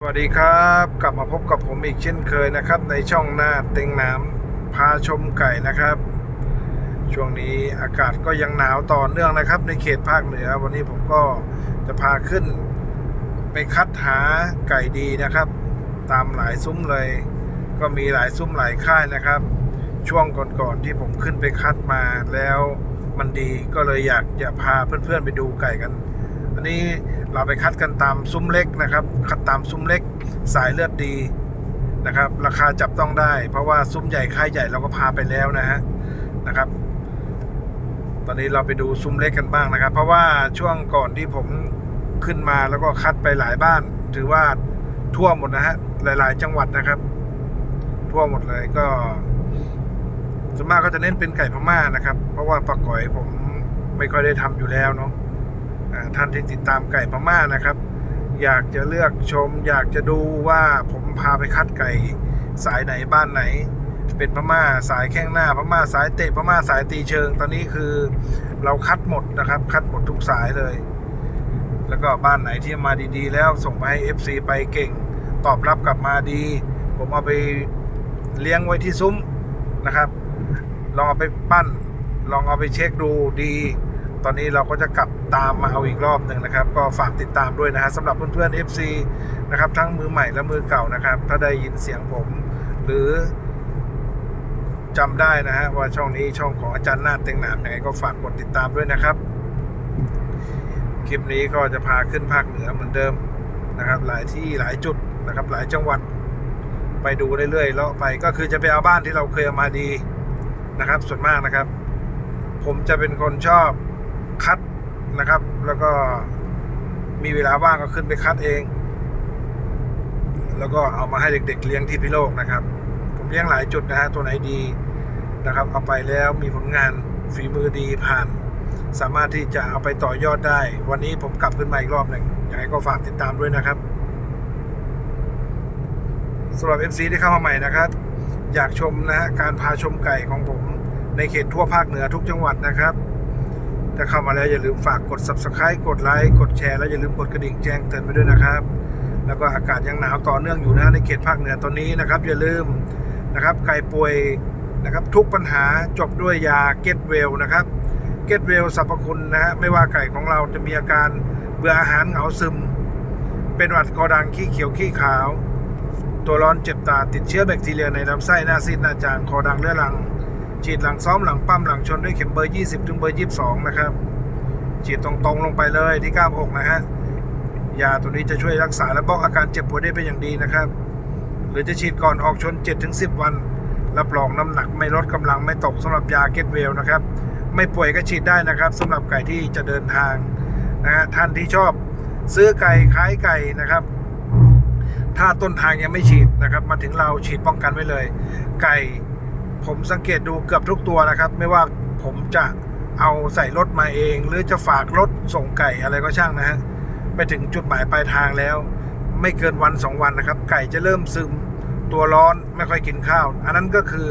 สวัสดีครับ กลับมาพบกับผมอีกเช่นเคยนะครับ ในช่องหน้าเต็งน้ำพาชมไก่นะครับ ช่วงนี้อากาศก็ยังหนาวต่อเนื่องนะครับ ในเขตภาคเหนือ วันนี้ผมก็จะพาขึ้น ไปคัดหาไก่ดีนะครับ ตามหลายซุ้มเลย ก็มีหลายซุ้มหลายค่ายนะครับ ช่วงก่อนๆที่ผมขึ้นไปคัดมาแล้วมันดีก็เลยอยากจะพาเพื่อนๆไปดูไก่กัน อันนี้ เราไปคัดกันตามซุ้มเล็กนะครับ คัดตามซุ้มเล็ก สายเลือดดีนะครับ ราคาจับต้องได้ เพราะว่าซุ้มใหญ่ค่ายใหญ่เราก็พาไปแล้วนะฮะนะครับ ตอนนี้เราไปดูซุ้มเล็กกันบ้างนะครับ เพราะว่าช่วงก่อนที่ผมขึ้นมาแล้วก็คัดไปหลายบ้าน ถือว่าทั่วหมดนะฮะหลาย ๆ จังหวัดนะครับ ทั่วหมดเลยก็ส่วนมากก็จะเน้นเป็นไก่พม่านะครับ เพราะว่าปลาก๋อยผมไม่ค่อยได้ทำอยู่แล้วเนาะ ท่านที่ติดตามไก่พม่านะครับ อยากจะเลือกชม อยากจะดูว่าผมพาไปคัดไก่สายไหนบ้านไหน เป็นพม่าสายแข้งหน้าพม่าสายเตะพม่าสายตีเชิง ตอนนี้คือเราคัดหมดนะครับ คัดหมดทุกสายเลย แล้วก็บ้านไหนที่มาดีๆ แล้วส่งไปให้ FC ไปเก่ง ตอบรับกลับมาดี ผมเอาไปเลี้ยงไว้ที่ซุ้มนะครับ ลองเอาไปปั้น ลองเอาไปเช็คดูดี ตอนนี้เราก็จะกลับตามมาเอาอีกรอบหนึ่งนะครับ ก็ฝากติดตามด้วยนะฮะสำหรับเพื่อนๆ FC นะครับทั้งมือใหม่และมือเก่านะครับ ถ้าได้ยินเสียงผม หรือจำได้นะฮะว่าช่องนี้ช่องของอาจารย์นาฏเต็งหนามยังไงก็ฝากกดติดตามด้วยนะครับ คลิปนี้ก็จะพาขึ้นภาคเหนือเหมือนเดิมนะครับ หลายที่หลายจุดนะครับ หลายจังหวัดไปดูเรื่อยๆแล้วไปก็คือจะไปเอาบ้านที่เราเคยเอามาดีนะครับ ส่วนมากนะครับ ผมจะเป็นคนชอบ คัดนะครับ แล้วก็มีเวลาว่างก็ขึ้นไปคัดเอง แล้วก็เอามาให้เด็ก ๆ เลี้ยงที่พิโลกนะครับ ผมเลี้ยงหลายจุดนะฮะตัวไหนดีนะครับ เอาไปแล้วมีผลงานฝีมือดีผ่าน สามารถที่จะเอาไปต่อยอดได้ วันนี้ผมกลับขึ้นมาอีกรอบหนึ่งยังไงก็ฝากติดตามด้วยนะครับสำหรับ FC ที่เข้ามาใหม่นะครับ อยากชมนะฮะการพาชมไก่ของผมในเขตทั่วภาคเหนือทุกจังหวัดนะครับ ถ้าเข้ามาแล้วอย่าลืมฝากกด subscribe กดไลค์กดแชร์แล้วอย่าลืมกดกระดิ่งแจ้งเตือนไปด้วยนะครับ แล้วก็อากาศยังหนาวต่อเนื่องอยู่นะในเขตภาคเหนือตอนนี้นะครับ อย่าลืมนะครับไก่ป่วยนะครับทุกปัญหาจบด้วยยาเกตเวลนะครับเกตเวลสรรพคุณนะฮะไม่ว่าไก่ของเราจะมีอาการเบื่ออาหารเหงาซึม เป็นหวัดคอดังขี้เขียวขี้ขาว ตัวร้อนเจ็บตาติดเชื้อแบคทีเรียในลำไส้หน้าซีดหน้าจางคอดังเรื้อรัง ฉีดหลังซ้อมหลังปั้มหลังชนด้วยเข็มเบอร์ 20 ถึงเบอร์ 22 นะครับ ฉีดตรงๆลงไปเลยที่กล้ามอกนะฮะ ยาตัวนี้จะช่วยรักษาและบล็อกอาการเจ็บปวดได้เป็นอย่างดีนะครับ หรือจะฉีดก่อนออกชน 7-10 วัน รับรองน้ำหนักไม่ลดกำลังไม่ตกสำหรับยาเกตเวลนะครับ ไม่ป่วยก็ฉีดได้นะครับสำหรับไก่ที่จะเดินทางนะฮะท่านที่ชอบซื้อไก่ขายไก่นะครับ ถ้าต้นทางยังไม่ฉีดนะครับ มาถึงเราฉีดป้องกันไว้เลย ไก่ ผมสังเกตดูเกือบทุกตัวนะครับ ไม่ว่าผมจะเอาใส่รถมาเอง หรือจะฝากรถส่งไก่อะไรก็ช่างนะฮะไปถึงจุดหมายปลายทางแล้ว ไม่เกินวันสองวันนะครับ ไก่จะเริ่มซึมตัวร้อนไม่ค่อยกินข้าว อันนั้นก็คือ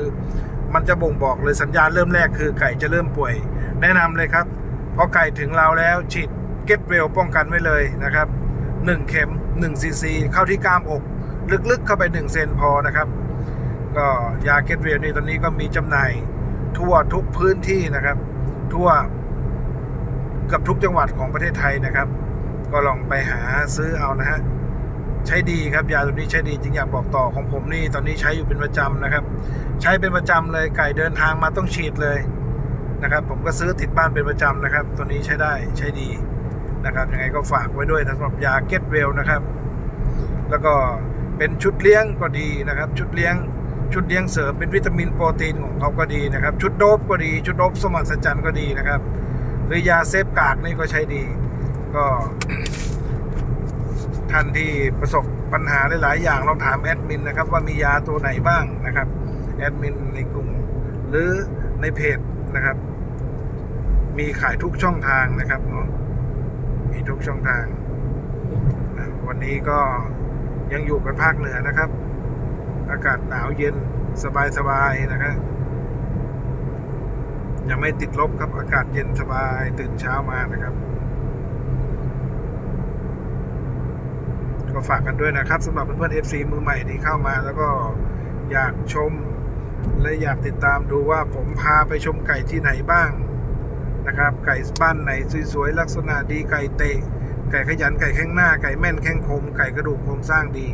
มันจะบ่งบอกเลยสัญญาณเริ่มแรกคือไก่จะเริ่มป่วย แนะนำเลยครับพอไก่ถึงเราแล้วฉีดเก็ตเวลป้องกันไว้เลยนะครับ1เข็ม1ซีซีเข้าที่กล้ามอก ลึกๆเข้าไป1เซนพอนะครับ ก็ยาเกตเวลนี่ตอนนี้ก็มีจำหน่ายทั่วทุกพื้นที่นะครับ ทั่วเกับทุกจังหวัดของประเทศไทยนะครับ ก็ลองไปหาซื้อเอานะฮะใช้ดีครับยาตัวนี้ใช้ดีจริงอยากบอกต่อของผมนี่ตอนนี้ใช้อยู่เป็นประจำนะครับ ใช้เป็นประจำเลยไก่เดินทางมาต้องฉีดเลยนะครับ ผมก็ซื้อติดบ้านเป็นประจำนะครับ ตัวนี้ใช้ได้ใช้ดีนะครับยังไงก็ฝากไว้ด้วยสำหรับยาเกตเวลนะครับ แล้วก็เป็นชุดเลี้ยงก็ดีนะครับ ชุดเลี้ยง ชุดเลี้ยงเสริมเป็นวิตามินโปรตีนของเขาก็ดีนะครับ ชุดโดบก็ดี ชุดโดบสมัครสัจจันก็ดีนะครับ หรือยาเซฟกากนี่ก็ใช้ดี ก็ท่านที่ประสบปัญหาหลาย ๆ อย่างลองถามแอดมินนะครับว่ามียาตัวไหนบ้างนะครับแอดมินในกลุ่ม หรือในเพจนะครับ มีขายทุกช่องทางนะครับเนาะมีทุกช่องทาง วันนี้ก็ยังอยู่กันภาคเหนือนะครับ อากาศหนาวเย็นสบายๆนะครับยังไม่ติดลบครับอากาศเย็นสบายตื่นเช้ามานะครับก็ก็ฝากกันด้วยนะครับสำหรับเพื่อนๆ FC มือใหม่ที่เข้ามา แล้วก็อยากชม และอยากติดตามดูว่าผมพาไปชมไก่ที่ไหนบ้างนะครับ ไก่บ้านไหนสวยๆลักษณะดีไก่เตะ ไก่ขยันไก่แข้งหน้าไก่แม่นแข้งคม ไก่กระดูกโครงสร้างดี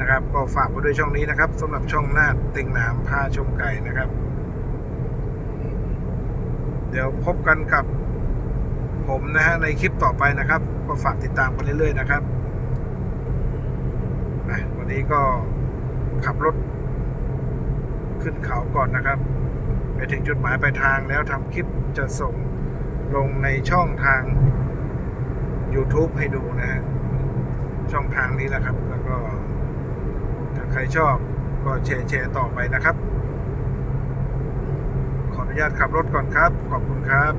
นะครับ ก็ฝากไว้ด้วยช่องนี้นะครับสำหรับช่องหน้าต็งหนามพาชมไก่นะครับ เดี๋ยวพบกันกับผมนะฮะในคลิปต่อไปนะครับ ก็ฝากติดตามกันเรื่อยๆนะครับอะวันนี้ก็ขับรถขึ้นเขาก่อนนะครับ ไปถึงจุดหมายปลายทางแล้วทำคลิปจะส่งลงในช่องทาง YouTube ให้ดูนะฮะช่องทางนี้แหละครับ ใครชอบก็แชร์แชร์ต่อไปนะครับ ขออนุญาตขับรถก่อนครับ ขอบคุณครับ